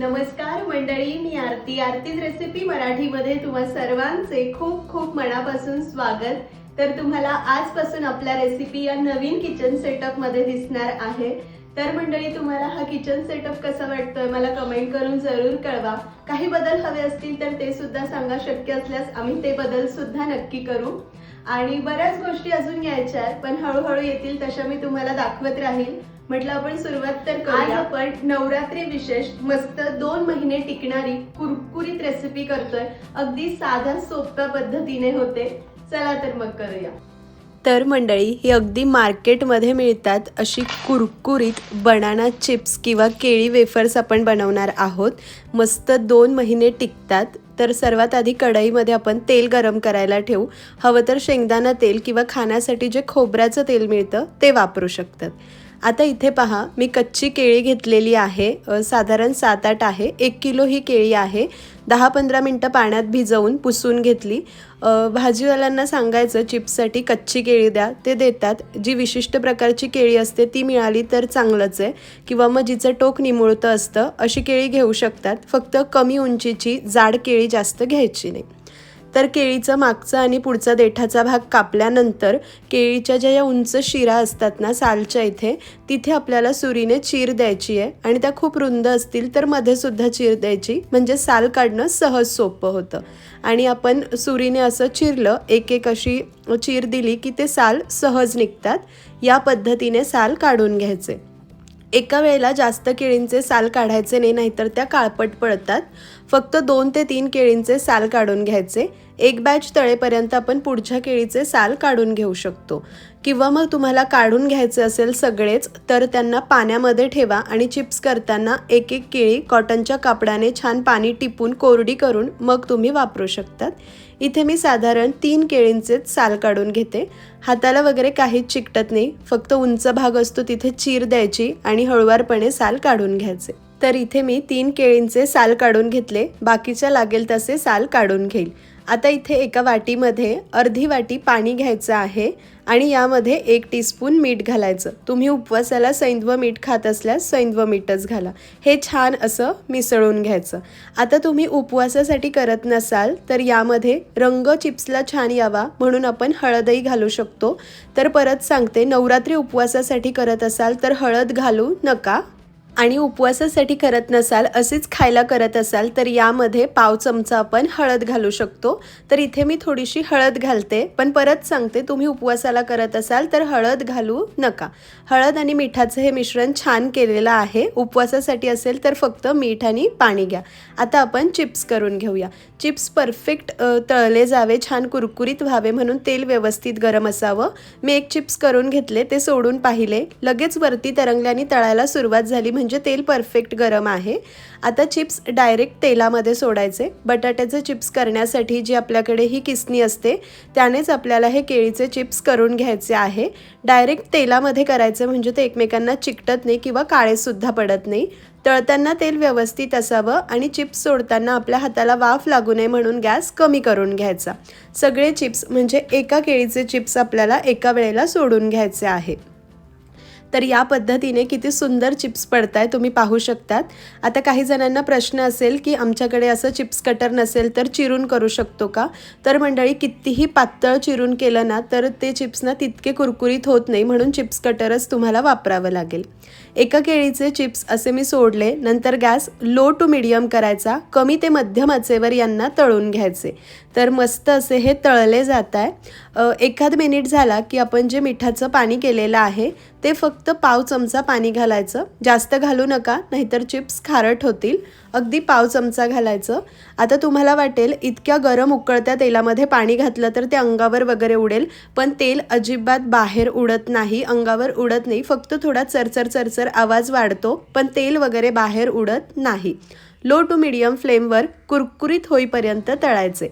नमस्कार मंडळी मी आरती. आरतीज रेसिपी मराठीमध्ये तुम्हा सर्वांचे खूप खूप मनापासून स्वागत. तर तुम्हाला आजपासून आपल्या रेसिपी या नवीन किचन सेटअपमध्ये दिसणार आहे. तर मंडळी तुम्हाला हा किचन सेटअप कसा वाटतोय मला कमेंट करून जरूर कळवा. काही बदल हवे असतील तर ते सुद्धा सांगा. शक्य असल्यास आम्ही ते बदल सुद्धा नक्की करू. आणि बऱ्याच गोष्टी अजून यायच्या आहेत पण हळूहळू येतील तशा मी तुम्हाला दाखवत राहील. म्हटलं आपण सुरुवात तर करूया. आज आपण नवरात्री विशेष मस्त दोन महिने टिकणारी कुरकुरीत रेसिपी करतोय. अगदी साध्या सोप्या पद्धतीने होते. चला तर मग करूया. तर मंडळी ही अगदी मार्केटमध्ये मिळतात अशी कुरकुरीत बनाना चिप्स किंवा केळी वेफर्स आपण बनवणार आहोत. मस्त दोन महिने टिकतात. तर सर्वात आधी कढईमध्ये आपण तेल गरम करायला ठेवू. हवं तर शेंगदाणा तेल किंवा खाण्यासाठी जे खोबऱ्याचं तेल मिळतं ते वापरू शकतात. आता इथे पहा मी कच्ची केळी घेतलेली आहे. साधारण सात आठ आहे. एक किलो ही केळी आहे. दहा पंधरा मिनटं पाण्यात भिजवून पुसून घेतली. भाजीवाल्यांना सांगायचं चिप्ससाठी कच्ची केळी द्या. ते देतात. जी विशिष्ट प्रकारची केळी असते ती मिळाली तर चांगलंच आहे. किंवा मग जिचं टोक निमुळतं असतं अशी केळी घेऊ शकतात. फक्त कमी उंचीची जाड केळी जास्त घ्यायची नाही. तर केळीचं मागचा आणि पुढचा देठाचा भाग कापल्यानंतर केळीच्या ज्या या उंच शिरा असतात ना सालच्या इथे तिथे आपल्याला सुरीने चीर द्यायची आहे आणि त्या खूप रुंद असतील तर मध्ये सुद्धा चीर द्यायची. म्हणजे साल काढणं सहज सोपं होतं. आणि आपण सुरीने असं चिरलं एक एक अशी चीर दिली की ते साल सहज निघतात. या पद्धतीने साल काढून घ्यायचे. एका वेळेला जास्त केळींचे साल काढायचे नाही नाहीतर त्या काळपट पडतात फक्त दोन ते तीन केळींचे साल काढून घ्यायचे. एक बॅच तळेपर्यंत आपण पुढच्या केळीचे साल काढून घेऊ शकतो. किंवा मग तुम्हाला काढून घ्यायचे असेल सगळेच तर त्यांना पाण्यामध्ये ठेवा आणि चिप्स करताना एक एक केळी कॉटनच्या कापडाने छान पाणी टिपून कोरडी करून मग तुम्ही वापरू शकतात. इथे मी साधारण तीन केळींचेच साल काढून घेते. हाताला वगैरे काहीच चिकटत नाही. फक्त उंच भाग असतो तिथे चीर द्यायची आणि हळुवारपणे साल काढून घ्यायचे. तर इथे मी तीन केळींचे साल काढून घेतले. बाकीच्या लागेल तसे साल काढून घेईल. आता इथे एका वाटीमध्ये अर्धी वाटी पाणी घ्यायचं आहे आणि यामध्ये एक टीस्पून मीठ घालायचं. तुम्ही उपवासाला सैंधव मीठ खात असल्यास सैंधव मीठच घाला. हे छान असं मिसळून घ्यायचं. आता तुम्ही उपवासासाठी करत नसाल तर यामध्ये रंग चिप्सला छान यावा म्हणून आपण हळदही घालू शकतो. तर परत सांगते नवरात्री उपवासासाठी करत असाल तर हळद घालू नका. आणि उपवासासाठी करत नसाल असेच खायला करत असाल तर यामध्ये पाव चमचा आपण हळद घालू शकतो. तर इथे मी थोडीशी हळद घालते पण परत सांगते तुम्ही उपवासाला करत असाल तर हळद घालू नका. हळद आणि मिठाचं हे मिश्रण छान केलेलं आहे. उपवासासाठी असेल तर फक्त मीठ आणि पाणी घ्या. आता आपण चिप्स करून घेऊया. चिप्स परफेक्ट तळले जावे छान कुरकुरीत व्हावे म्हणून तेल व्यवस्थित गरम असावं. मी एक चिप्स करून घेतले ते सोडून पाहिले. लगेच वरती तरंगल्याने तळायला सुरुवात झाली. म्हणजे तेल परफेक्ट गरम आहे. आता चिप्स डायरेक्ट तेलामध्ये सोडायचे. बटाट्याचे चिप्स करण्यासाठी जी आपल्याकडे ही किसणी असते त्यानेच आपल्याला हे केळीचे चिप्स करून घ्यायचे आहे. डायरेक्ट तेलामध्ये करायचे म्हणजे ते एकमेकांना चिकटत नाही किंवा काळेसुद्धा पडत नाही. तळताना तेल व्यवस्थित असावं आणि चिप्स सोडताना आपल्या हाताला वाफ लागू नये म्हणून गॅस कमी करून घ्यायचा. सगळे चिप्स म्हणजे एका केळीचे चिप्स आपल्याला एका वेळेला सोडून घ्यायचे आहे. तर या पद्धतीने किती सुंदर चिप्स पडत आहे तुम्ही पाहू शकतात. आता काही जणांना प्रश्न असेल की आमच्याकडे असं चिप्स कटर नसेल तर चिरून करू शकतो का? तर मंडळी कितीही पातळ चिरून केलं ना तर ते चिप्स ना तितके कुरकुरीत होत नाही म्हणून चिप्स कटरच तुम्हाला वापरावं लागेल. एका केळीचे चिप्स असे मी सोडले नंतर गॅस लो टू मिडियम करायचा कमी ते मध्यम आचेवर यांना तळून घ्यायचे. तर मस्त असे हे तळले जात आहे एखाद मिनिट झाला की आपण जे मिठाचं पाणी केलेलं आहे ते फक्त पाव चमचा पाणी घालायचं. जास्त घालू नका नाहीतर चिप्स खारट होतील. अगदी पाव चमचा घालायचं. आता तुम्हाला वाटेल इतक्या गरम उकळत्या तेलामध्ये पाणी घातलं तर ते अंगावर वगैरे उडेल पण तेल अजिबात बाहेर उडत नाही अंगावर उडत नाही. फक्त थोडा चरचर चरचर आवाज वाढतो पण तेल वगैरे बाहेर उडत नाही. लो टू मिडियम फ्लेमवर कुरकुरीत होईपर्यंत तळायचे.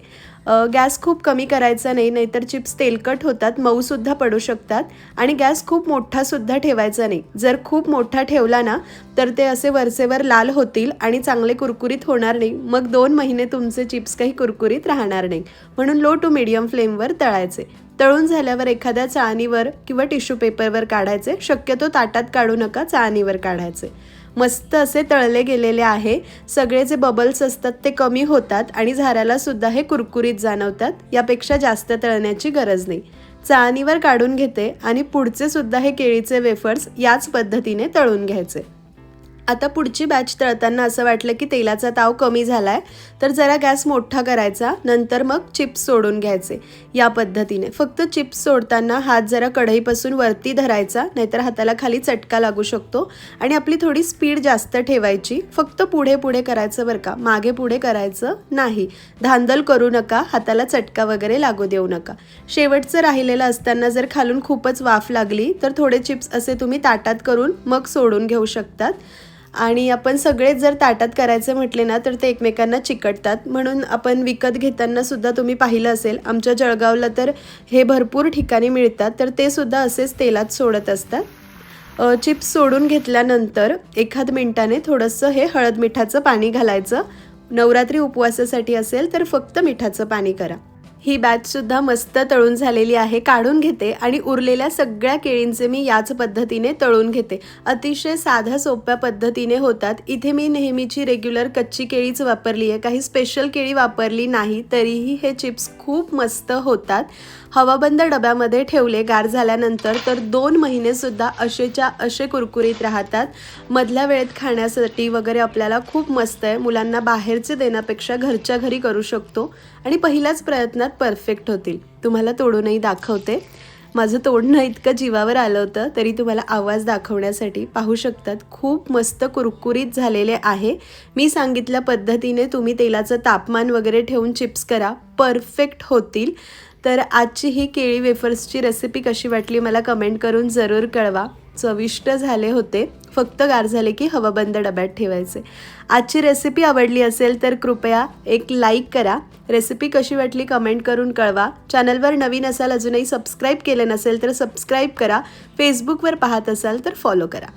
गॅस खूप कमी करायचा नाही नाहीतर चिप्स तेलकट होतात मऊसुद्धा पडू शकतात आणि गॅस खूप मोठासुद्धा ठेवायचा नाही. जर खूप मोठा ठेवला ना तर ते असे वरचेवर लाल होतील आणि चांगले कुरकुरीत होणार नाही. मग दोन महिने तुमचे चिप्स काही कुरकुरीत राहणार नाही. म्हणून लो टू मिडियम फ्लेमवर तळायचे. तळून झाल्यावर एखाद्या चाळणीवर किंवा टिश्यू पेपरवर काढायचे. शक्यतो ताटात काढू नका चाळणीवर काढायचे. मस्त असे तळले गेलेले आहे. सगळे जे बबल्स असतात ते कमी होतात आणि झाऱ्याला सुद्धा हे कुरकुरीत जाणवतात. यापेक्षा जास्त तळण्याची गरज नाही. चाळणीवर काढून घेते आणि पुढचे सुद्धा हे केळीचे वेफर्स याच पद्धतीने तळून घ्यायचे. आता पुढची बॅच तळताना असं वाटलं की तेलाचा ताव कमी झाला आहे तर जरा गॅस मोठा करायचा नंतर मग चिप्स सोडून घ्यायचे. या पद्धतीने. फक्त चिप्स सोडताना हात जरा कढईपासून वरती धरायचा नाहीतर हाताला खाली चटका लागू शकतो आणि आपली थोडी स्पीड जास्त ठेवायची. फक्त पुढे पुढे करायचं बरं का. मागे पुढे करायचं नाही. धांदल करू नका हाताला चटका वगैरे लागू देऊ नका. शेवटचं राहिलेलं असताना जर खालून खूपच वाफ लागली तर थोडे चिप्स असे तुम्ही ताटात करून मग सोडून घेऊ शकतात. आणि आपण सगळेच जर ताटात करायचे म्हटले ना तर ते एकमेकांना चिकटतात. म्हणून आपण विकत घेताना सुद्धा तुम्ही पाहिलं असेल आमच्या जळगावला तर हे भरपूर ठिकाणी मिळतात. तर ते सुद्धा असेच तेलात सोडत असतात. चिप्स सोडून घेतल्यानंतर एखाद मिनिटाने थोडंसं हे हळद मिठाचं पाणी घालायचं. नवरात्री उपवासासाठी असेल तर फक्त मिठाचं पाणी करा. ही बॅचसुद्धा मस्त तळून झालेली आहे काढून घेते आणि उरलेल्या सगळ्या केळींचे मी याच पद्धतीने तळून घेते. अतिशय साध्या सोप्या पद्धतीने होतात. इथे मी नेहमीची रेग्युलर कच्ची केळीच वापरली आहे. काही स्पेशल केळी वापरली नाही तरीही हे चिप्स खूप मस्त होतात. हवाबंद डब्यामध्ये ठेवले गार झाल्यानंतर तर दोन महिनेसुद्धा असेच्या असे कुरकुरीत राहतात. मधल्या वेळेत खाण्यासाठी वगैरे आपल्याला खूप मस्त आहे. मुलांना बाहेरचे देण्यापेक्षा घरच्या घरी करू शकतो. आणि पहिल्याच प्रयत्नात परफेक्ट होतील. तुम्हाला तोडूनही दाखवते. माझं तोडणं इतकं जीवावर आलं होतं तरी तुम्हाला आवाज दाखवण्यासाठी पाहू शकतात खूप मस्त कुरकुरीत झालेले आहे. मी सांगितल्या पद्धतीने तुम्ही तेलाचं तापमान वगैरे ठेवून चिप्स करा परफेक्ट होतील. तर आजची ही केळी वेफर्सची रेसिपी कशी वाटली मला कमेंट करून जरूर कळवा. चविष्ट झाले होते. फक्त गार झाले की हवाबंद डब्यात ठेवायचे. आजची रेसिपी आवडली असेल तर कृपया एक लाईक करा. रेसिपी कशी वाटली कमेंट करून कळवा. चॅनलवर नवीन असाल अजूनही सबस्क्राईब केले नसेल तर सबस्क्राईब करा. फेसबुकवर पाहत असाल तर फॉलो करा.